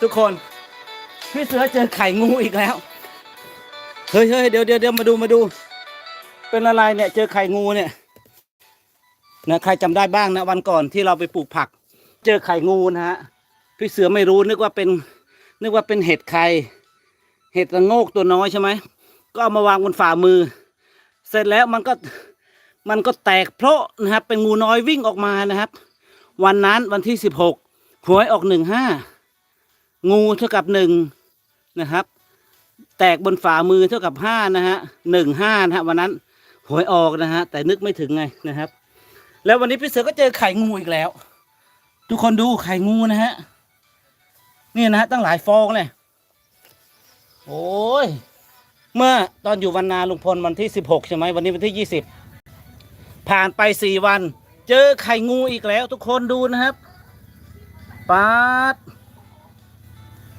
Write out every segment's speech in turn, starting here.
ทุกคน พี่เสือเจอไข่งูอีกแล้ว เฮ้ยเฮ้ยเดี๋ยวเดี๋ยวเดี๋ยวมาดูมาดู เป็นอะไรเนี่ย เจอไข่งูเนี่ย นะใครจำได้บ้างนะวันก่อนที่เราไปปลูกผัก เจอไข่งูนะฮะ พี่เสือไม่รู้นึกว่าเป็น นึกว่าเป็นเห็ดไข่ เห็ดระโงกตัวน้อยใช่ไหม ก็เอามาวางบนฝ่ามือ เสร็จแล้วมันก็ มันก็แตกเพราะนะครับ เป็นงูน้อยวิ่งออกมานะครับ วันนั้นวันที่สิบหกหวยออกหนึ่งห้า งูเท่ากับหนึ่งนะครับ แตกบนฝ่ามือเท่ากับห้านะฮะหนึ่งห้านะฮะวันนั้นหวยออกนะฮะแต่นึกไม่ถึงไงนะครับ แล้ววันนี้พี่เสือก็เจอไข่งูอีกแล้ว ทุกคนดูไข่งูนะฮะนี่นะฮะตั้งหลายฟองเลยโอ้ยเมื่อตอนอยู่วันนาลุงพลวันที่สิบหกใช่ไหมวันนี้วันที่ยี่สิบผ่านไปสี่วัน เจอไข่งูอีกแล้ว ทุกคนดูนะครับปาด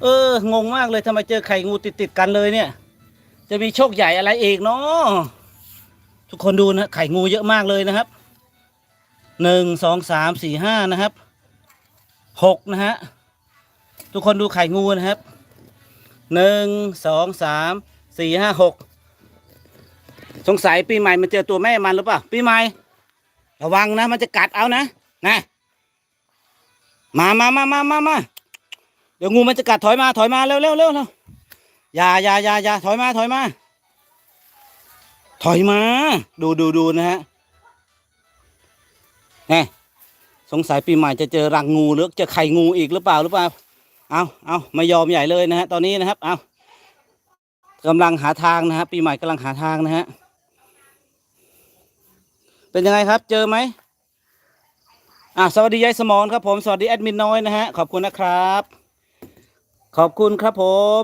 เอองงมากเลยทำไมเจอไข่งูติดติดกันเลยเนี่ย จะมีโชคใหญ่อะไรเองเนาะทุกคนดูนะไข่งูเยอะมากเลยนะครับหนึ่งสองสามสี่ห้านะครับหกนะฮะทุกคนดูไข่งูนะครับหนึ่งสองสามสี่ห้าหกสงสัยปีใหม่มันเจอตัวแม่มันหรือเปล่าปีใหม่ระวังนะ มันจะกัดเอานะนะมามามามามามา เดี๋ยวงูมันจะกัดถอยมาถอยมาเร็วเร็วเร็วเร็วอย่าอย่าอย่าอย่าถอยมาถอยมา ถอยมา ดูดูดูนะฮะแน่สงสัยปีใหม่จะเจอรังงูหรือจะไข่งูอีกหรือเปล่าหรือเปล่า เอาเอาไม่ยอมใหญ่เลยนะฮะตอนนี้นะครับ เอากำลังหาทางนะฮะปีใหม่กำลังหาทางนะฮะเป็นยังไงครับ เจอไหมอะสวัสดียายสมอนครับผม สวัสดีแอดมินน้อยนะฮะ ขอบคุณนะครับ ขอบคุณครับผม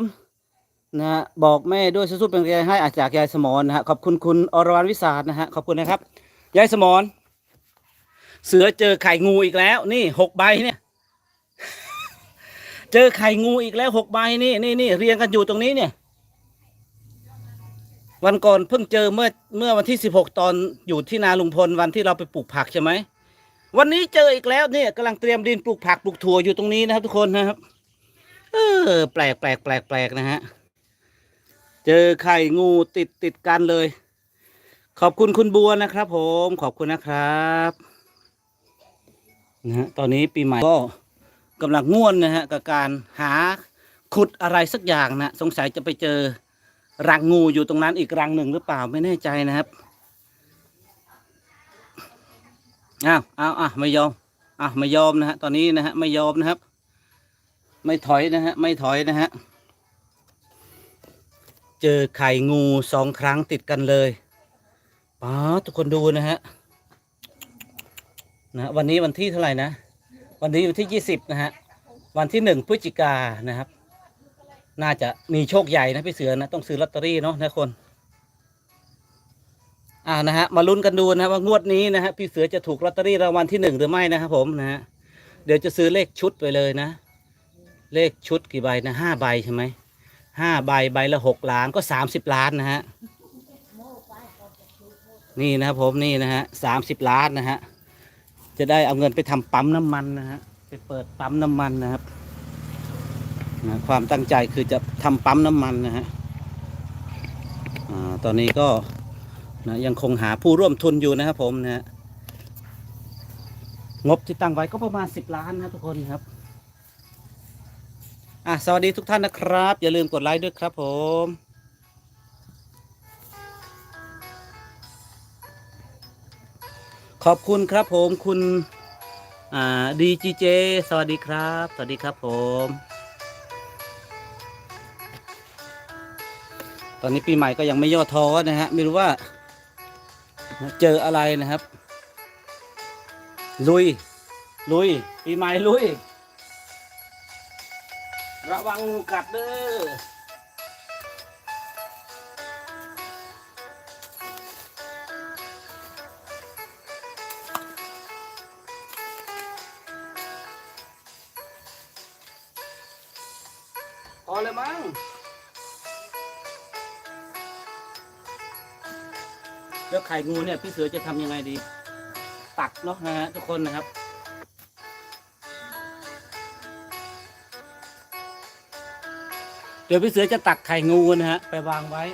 นะฮะบอกแม่ด้วยสู้ๆเป็นกำลังใจให้อาจากยายสมอนนะฮะขอบคุณคุณอรวรรณวิสาทนะฮะขอบคุณนะครับ ยายสมอนเสือเจอไข่งูอีกแล้ว นี่หกใบเนี่ย เจอไข่งูอีกแล้วหกใบนี่นี่นี่เรียงกันอยู่ตรงนี้เนี่ย วันก่อนเพิ่งเจอเมื่อเมื่อวันที่สิบหกตอนอยู่ที่นาลุงพลวันที่เราไปปลูกผักใช่ไหมวันนี้เจออีกแล้วเนี่ยกำลังเตรียมดินปลูกผักปลูกถั่วอยู่ตรงนี้นะครับ ทุกคนนะครับ เออ แปลกแปลกแปลกแปลกนะฮะ เจอไข่งูติดติดกันเลย ขอบคุณคุณบัวนะครับ ผมขอบคุณนะครับนะฮะตอนนี้ปีใหม่ก็กำลังง่วนนะฮะกับการหาขุดอะไรสักอย่างนะสงสัยจะไปเจอรังงูอยู่ตรงนั้นอีกรังหนึ่งหรือเปล่าไม่แน่ใจนะครับอ้าวอ้าวอะไม่ยอมอะไม่ยอมนะฮะตอนนี้นะฮะไม่ยอมนะครับ ไม่ถอยนะฮะ ไม่ถอยนะฮะ เจอไข่งูสองครั้งติดกันเลยป้าทุกคนดูนะฮะนะฮะวันนี้วันที่เท่าไหร่นะ วันนี้วันที่ยี่สิบนะฮะ วันที่หนึ่งพฤศจิกานะครับ น่าจะมีโชคใหญ่นะพี่เสือนะ ต้องซื้อลอตเตอรี่เนาะนะคน อ่านะฮะ มาลุ้นกันดูนะว่างวดนี้นะฮะพี่เสือจะถูกลอตเตอรี่รางวัลที่หนึ่งหรือไม่นะครับผมนะฮะ เดี๋ยวจะซื้อเลขชุดไปเลยนะ เลขชุดกี่ใบนะห้าใบใช่ไหมห้าใบใบละหกล้านก็สามสิบล้านนะฮะนี่นะครับผมนี่นะฮะสามสิบล้านนะฮะจะได้เอาเงินไปทำปั๊มน้ำมันนะฮะไปเปิดปั๊มน้ำมันนะครับนะความตั้งใจคือจะทำปั๊มน้ำมันนะฮะตอนนี้ก็นะยังคงหาผู้ร่วมทุนอยู่นะครับผมนะฮะงบที่ตั้งไว้ก็ประมาณ10ล้านนะทุกคนครับ อะสวัสดีทุกท่านนะครับ อย่าลืมกดไลค์ด้วยครับผมขอบคุณครับผมคุณอ่าดีจีเจสวัสดีครับ สวัสดีครับผม ตอนนี้ปีใหม่ก็ยังไม่ย่อท้อนะฮะ ไม่รู้ว่า เจออะไรนะครับ ลุย ลุย ปีใหม่ลุย ระวังงูกัดเด้อพอเลยมั้งแล้วไข่งูเนี่ยพี่เสือจะทำยังไงดี ตักเนาะนะฮะทุกคนนะครับ เดี๋ยวพี่เสือจะตักไข่งูนะฮะไปวางไว้